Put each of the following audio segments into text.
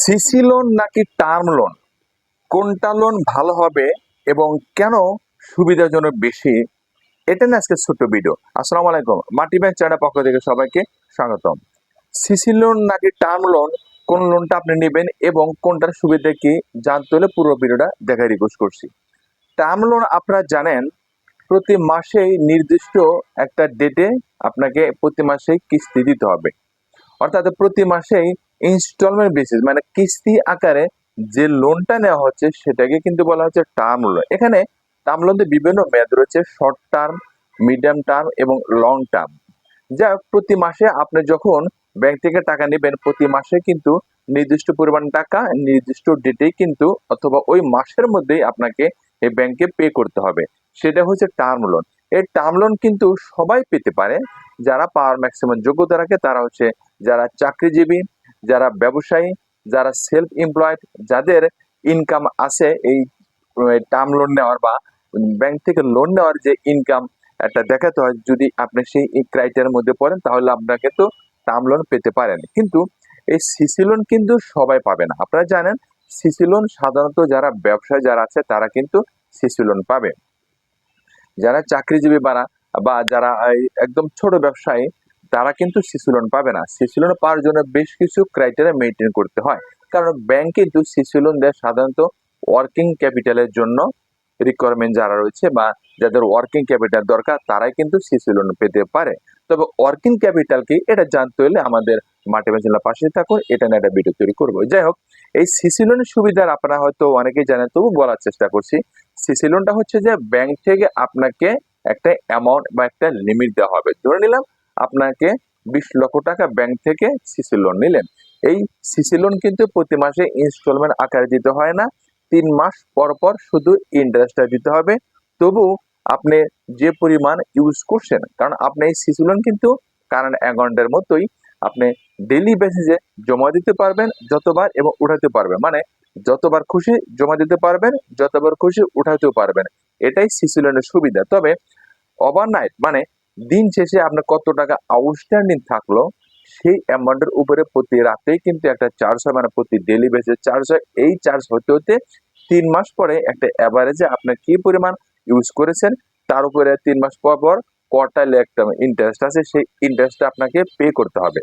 CC loan নাকি term loan কোনটা loan ভালো হবে এবং কেন সুবিধাজনক বেশি? এটা না আজকে ছোট্ট ভিডিও আসসালামু আলাইকুম। মাটি ব্যাংক চ্যানেল পক্ষ থেকে সবাইকে স্বাগতম। সিসি লোন নাকি টার্ম লোন কোন লোনটা আপনি নেবেন এবং কোনটার সুবিধা কি? জানতে হলে পুরো ভিডিওটা দেখার রিকোয়েস্ট করছি। টার্ম লোন আপনারা জানেন, প্রতি মাসেই নির্দিষ্ট একটা ডেটে আপনাকে প্রতি মাসেই কিস্তি দিতে হবে। অর্থাৎ প্রতি মাসেই ইনস্টলমেন্ট বেসিস মানে কিস্তি আকারে যে লোনটা নেওয়া হচ্ছে, সেটাকে কিন্তু বলা হচ্ছে টার্ম লোন এখানে টার্ম লোনের বিভিন্ন মেয়াদ রয়েছে শর্ট টার্ম মিডিয়াম টার্ম এবং লং টার্ম যা প্রতি মাসে আপনি যখন ব্যাংক থেকে টাকা নেবেন, প্রতি মাসে কিন্তু নির্দিষ্ট পরিমাণ টাকা, নির্দিষ্ট ডেটেই কিন্তু অথবা ওই মাসের মধ্যেই আপনাকে এই ব্যাংকে পে করতে হবে। সেটা হচ্ছে টার্ম লোন এই টার্ম লোন কিন্তু সবাই পেতে পারে। যারা পাওয়ার ম্যাক্সিমাম যোগ্যতা রাখে, তারা হচ্ছে যারা চাকরিজীবী যারা ব্যবসায়ী, যারা সেলফ এমপ্লয়েড যাদের ইনকাম আছে এই টার্ম লোন নেওয়ার বা ব্যাংক থেকে লোন নেওয়ার যে ইনকাম একটা দেখাতে হয়, যদি আপনি সেই ক্রাইটেরিয়ার মধ্যে পড়েন, তাহলে আপনাকে তো টার্ম লোন পেতে পারেন। কিন্তু এই সিসি লোন কিন্তু সবাই পাবে না। আপনারা জানেন সিসি লোন সাধারণত যারা ব্যবসায় যারা আছে, তারা কিন্তু সিসি লোন পাবে। যারা চাকরিজীবী বাড়া বা যারা একদম ছোট ব্যবসায়ী তারা কিন্তু সিসি লোন পাবে না। সিসি লোন পাওয়ার জন্য বেশ কিছু ক্রাইটেরিয়া মেনটেন করতে হয়। কারণ ব্যাংক কিন্তু সিসি লোন দেয় সাধারণত ওয়ার্কিং ক্যাপিটালের জন্য রিকোয়ারমেন্ট যারা রয়েছে বা যাদের ওয়ার্কিং ক্যাপিটাল দরকার, তারাই কিন্তু সিসি লোন পেতে পারে। তবে ওয়ার্কিং ক্যাপিটাল কি এটা জানতে হলে আমাদের মাঠে মেশিনলা পাশে থাকুন, এটা নিয়ে একটা ভিডিও তৈরি করব। যাই হোক, এই সিসি লোনের সুবিধার আপনারা হয়তো অনেকেই জানেন, তবু বলার চেষ্টা করছি। সিসি লোনটা হচ্ছে যে ব্যাংক থেকে আপনাকে একটা অ্যামাউন্ট বা একটা লিমিট দেওয়া হবে। ধরে নিলাম আপনাকে বিশ লক্ষ টাকা ব্যাংক থেকে সিসি লোন নিলেন। এই সিসি লোন কিন্তু প্রতি মাসে ইনস্টলমেন্ট আকারে দিতে হয় না। তিন মাস পর পর শুধু ইন্টারেস্টটা দিতে হবে। তবু আপনি যে পরিমাণ ইউজ করছেন, কারণ আপনি এই সিসি লোন কিন্তু কারেন্ট অ্যাকাউন্টের মতোই আপনি ডেইলি বেসিসে জমা দিতে পারবেন, যতবার এবং উঠাতে পারবেন। মানে যতবার খুশি জমা দিতে পারবেন, যতবার খুশি উঠাতেও পারবেন। এটাই সিসি লোনের সুবিধা। তবে ওভারনাইট মানে দিন শেষে আপনার কত টাকা আউটস্ট্যান্ডিং থাকল, সেই অ্যামাউন্টের উপরে প্রতি রাতেই কিন্তু একটা চার্জ হয় মানে প্রতি ডেলি বেসে চার্জ হয়। এই চার্জ হতে হতে তিন মাস পরে একটা অ্যাভারেজে আপনার কি পরিমাণ ইউজ করেছেন, তার উপরে তিন মাস পর পর কোয়ার্টারলি একটা ইন্টারেস্ট আছে, সেই ইন্টারেস্টটা আপনাকে পে করতে হবে।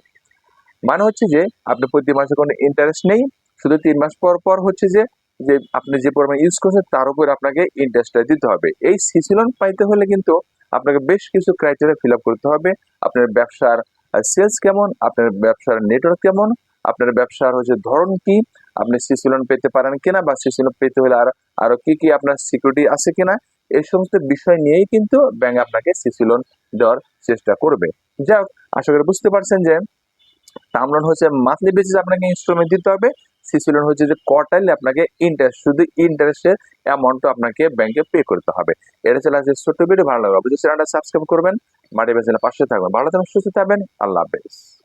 মানে হচ্ছে যে, আপনি প্রতি মাসে কোনো ইন্টারেস্ট নেই, শুধু তিন মাস পর পর হচ্ছে যে যে আপনি যে পরিমাণ ইউজ করছেন, তার উপরে আপনাকে ইন্টারেস্টটা দিতে হবে। এই সিসি লোন পাইতে হলে কিন্তু আপনাকে বেশ কিছু ক্রাইটেরিয়া ফিল করতে হবে। আপনার ব্যবসার সেলস কেমন? আপনার ব্যবসার নেটওয়ার্ক কেমন? আপনার ব্যবসার হচ্ছে ধরন কি? আপনি সিসি লোন পেতে পারেন কিনা বা সিসি লোন পেতে হলে আর, আরও কি কি আপনার সিকিউরিটি আছে কিনা? এই সমস্ত বিষয় নিয়েই কিন্তু ব্যাংক আপনাকে সিসি লোন দেওয়ার চেষ্টা করবে। যাক আশা করি বুঝতে পারছেন যে টার্ম লোন হচ্ছে মান্থলি বেসিস আপনাকে ইনস্টলমেন্ট দিতে হবে। সিসি লোন হচ্ছে যে কোয়ার্টারলি আপনাকে ইন্টারেস্ট শুধু ইন্টারেস্টের অ্যামাউন্টটা আপনাকে ব্যাংকে পে করতে হবে। এটা চলে আসছে ছোট্ট ভিডিও ভালো লাগবে অবশ্যই চ্যানেলটা সাবস্ক্রাইব করবেন। মাটি বেসিনে পাশে থাকবেন। ভালো থাকবেন, সুস্থ থাকবেন। আল্লাহ হাফেজ।